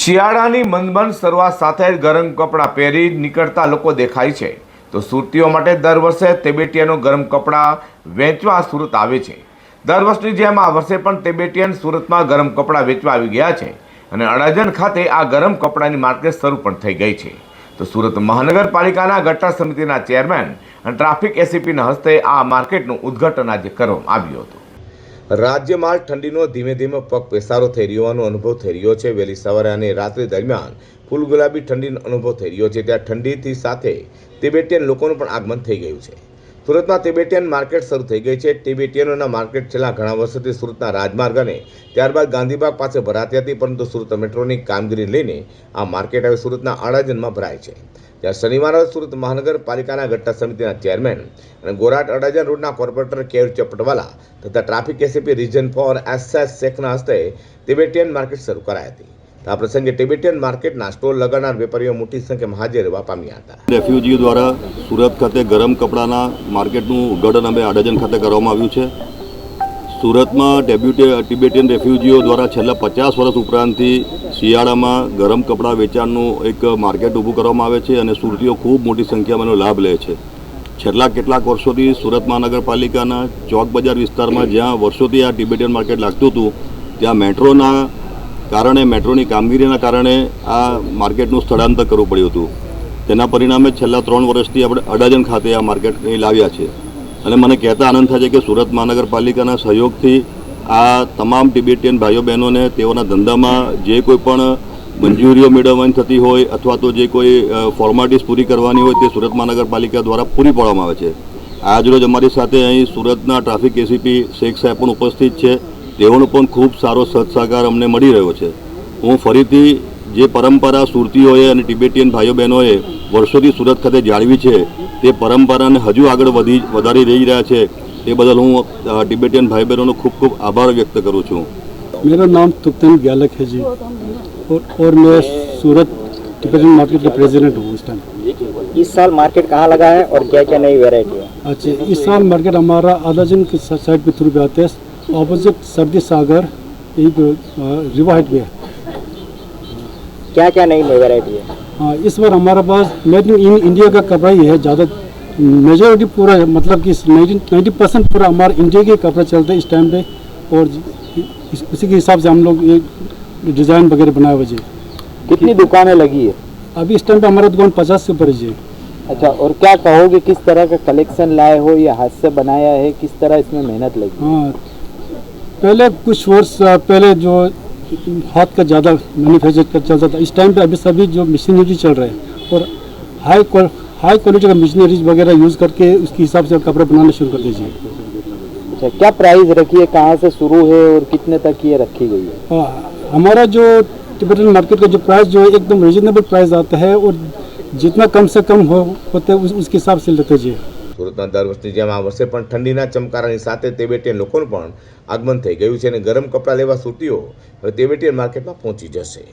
શિયાળાની મંદમંદ શરૂઆત સાથે ગરમ કપડાં પહેરી નીકળતા લોકો દેખાય છે. તો સુરતીઓ માટે દર વર્ષે તેબેટિયાનો ગરમ કપડાં વેચવા સુરત આવે છે. દર વર્ષની જેમ આ વર્ષે પણ તેબેટિયન સુરતમાં ગરમ કપડાં વેચવા આવી ગયા છે અને અડાજણ ખાતે આ ગરમ કપડાની માર્કેટ શરૂ પણ થઈ ગઈ છે. તો સુરત મહાનગરપાલિકાના ગટ્ટા સમિતિના ચેરમેન અને ટ્રાફિક એસીપીના હસ્તે આ માર્કેટનું ઉદ્ઘાટન આજે કરવામાં આવ્યું હતું. રાજ્યમાં ઠંડીનો ધીમે ધીમે પગ પેસારો થઈ રહ્યોનો અનુભવ થઈ રહ્યો છે. વહેલી સવારે અને રાત્રિ દરમિયાન ફૂલ ગુલાબી ઠંડીનો અનુભવ થઈ રહ્યો છે. ત્યાં ઠંડીથી સાથે તિબેટિયન લોકોનું પણ આગમન થઈ ગયું છે. સુરતમાં તિબેટિયન માર્કેટ શરૂ થઈ ગઈ છે. તિબેટિયનોના માર્કેટ છેલ્લા ઘણા વર્ષોથી સુરતના રાજમાર્ગ અને ત્યારબાદ ગાંધીબાગ પાસે ભરાતી હતી, પરંતુ સુરત મેટ્રોની કામગીરી લઈને આ માર્કેટ હવે સુરતના અડાજનમાં ભરાય છે. જ્યાં શનિવારે સુરત મહાનગરપાલિકાના ગટ્ટા સમિતિના ચેરમેન અને ગોરાટ અડાજન રોડના કોર્પોરેટર કેર ચપટવાલા તથા traffic ACP region four S S શેખના હસ્તે તિબેટિયન માર્કેટ શરૂ કરાઈ હતી. આ પ્રસંગે ટિબેટિયન માર્કેટના સ્ટોલ લગાડનાર વેપારીઓ મોટી સંખ્યામાં હાજર રહેવા પામ્યા હતા. રેફ્યુજીઓ દ્વારા સુરત ખાતે ગરમ કપડાના માર્કેટનું ઉદ્ઘાટન અમે આડજન ખાતે કરવામાં આવ્યું છે. સુરતમાં ડેબ્યુટે ટિબેટિયન રેફ્યુજીઓ દ્વારા છેલ્લા પચાસ વર્ષ ઉપરાંતથી શિયાળામાં ગરમ કપડાં વેચાણનું એક માર્કેટ ઊભું કરવામાં આવે છે અને સુરતીઓ ખૂબ મોટી સંખ્યામાં એનો લાભ લે છે. છેલ્લા કેટલાક વર્ષોથી સુરત મહાનગરપાલિકાના ચોક બજાર વિસ્તારમાં જ્યાં વર્ષોથી આ ટિબેટિયન માર્કેટ લાગતું હતું, ત્યાં મેટ્રોના કારણે, મેટ્રોની કામગીરીના કારણે આ માર્કેટનું સ્થળાંતર કરવું પડ્યું હતું. તેના પરિણામે છેલ્લા ત્રણ વર્ષથી આપણે અડાજણ ખાતે આ માર્કેટ લાવ્યા છે. અને મને કહેતા આનંદ થાય છે કે સુરત મહાનગરપાલિકાના સહયોગથી આ તમામ ટિબેટિયન ભાઈઓ બહેનોને તેઓના ધંધામાં જે કોઈ પણ મંજૂરીઓ મેળવવાની થતી હોય અથવા તો જે કોઈ ફોર્માલિટીઝ પૂરી કરવાની હોય તે સુરત મહાનગરપાલિકા દ્વારા પૂરી પાડવામાં આવે છે. આજરોજ અમારી સાથે અહીં સુરતના ટ્રાફિક એસીપી શેખ સાહેબ પણ ઉપસ્થિત છે. તેઓનો પણ ખૂબ સારો સહકાર અમને મળી રહ્યો છે હું ફરીથી જે પરંપરા સુરતીઓએ અને ટિબેટિયન ભાઈઓ બહેનોએ વર્ષોથી સુરત ખાતે જાળવી છે તે પરંપરાને હજુ આગળ વધી વધારી રહી રહ્યા છે તે બદલ હું અ, ટિબેટિયન ભાઈ બહેનોનો ખૂબ ખૂબ આભાર વ્યક્ત કરું છું मेरा नाम तुप्तन ग्यालक है जी और और मैं सूरत टिबेटन मार्केट का प्रेसिडेंट हूँ इस टाइम इस साल मार्केट कहाँ लगा है और क्या क्या नई वेरायटी है अच्छा इस साल मार्केट हमारा आदाजन के साइड पे थ्रू पे आते हैं ऑपोजिट सर्दी सागर एक रिवा हाइट पे है। क्या क्या नई वेरायटी है? हाँ, इस बार हमारे पास मेड इन इंडिया का कपड़ा ही है ज़्यादा मेजोरिटी पूरा है, मतलब कि नाइन्टी परसेंट पूरा हमारा इंडिया के कपड़ा चलते हैं इस टाइम पे और इस, इसी के हिसाब से हम लोग ये डिज़ाइन वगैरह बनाए हुए जी कितनी दुकानें लगी है? अभी इस टाइम पे हमारा दुकान पचास से ऊपर है जी अच्छा और क्या कहोगे किस तरह का कलेक्शन लाए हो या हाथ से बनाया है किस तरह इसमें मेहनत लगी? हाँ पहले कुछ वर्ष पहले जो हाथ का ज़्यादा मैन्युफैक्चर का चलता था इस टाइम पे अभी सभी जो मशीनरी चल रहे हैं और हाई हाई क्वालिटी का मशीनरीज वगैरह यूज़ करके उसके हिसाब से कपड़े बनाना शुरू कर दीजिए। अच्छा क्या प्राइस रखी है? कहाँ से शुरू है और कितने तक ये रखी गई है? हाँ, हमारा जो टिबेटन मार्केट का जो प्राइस जो है एकदम रिजनेबल प्राइस आता है और जितना कम से कम हो होते हैं उस, उसके हिसाब से लेते जी સુરતના દર વર્ષની જેમ આ વર્ષે પણ ઠંડીના ચમકારાની સાથે તેબેટીયન લોકોનું પણ આગમન થઈ ગયું છે અને ગરમ કપડાં લેવા સુરતીઓ હવે તેબેટીયન માર્કેટમાં પહોંચી જશે.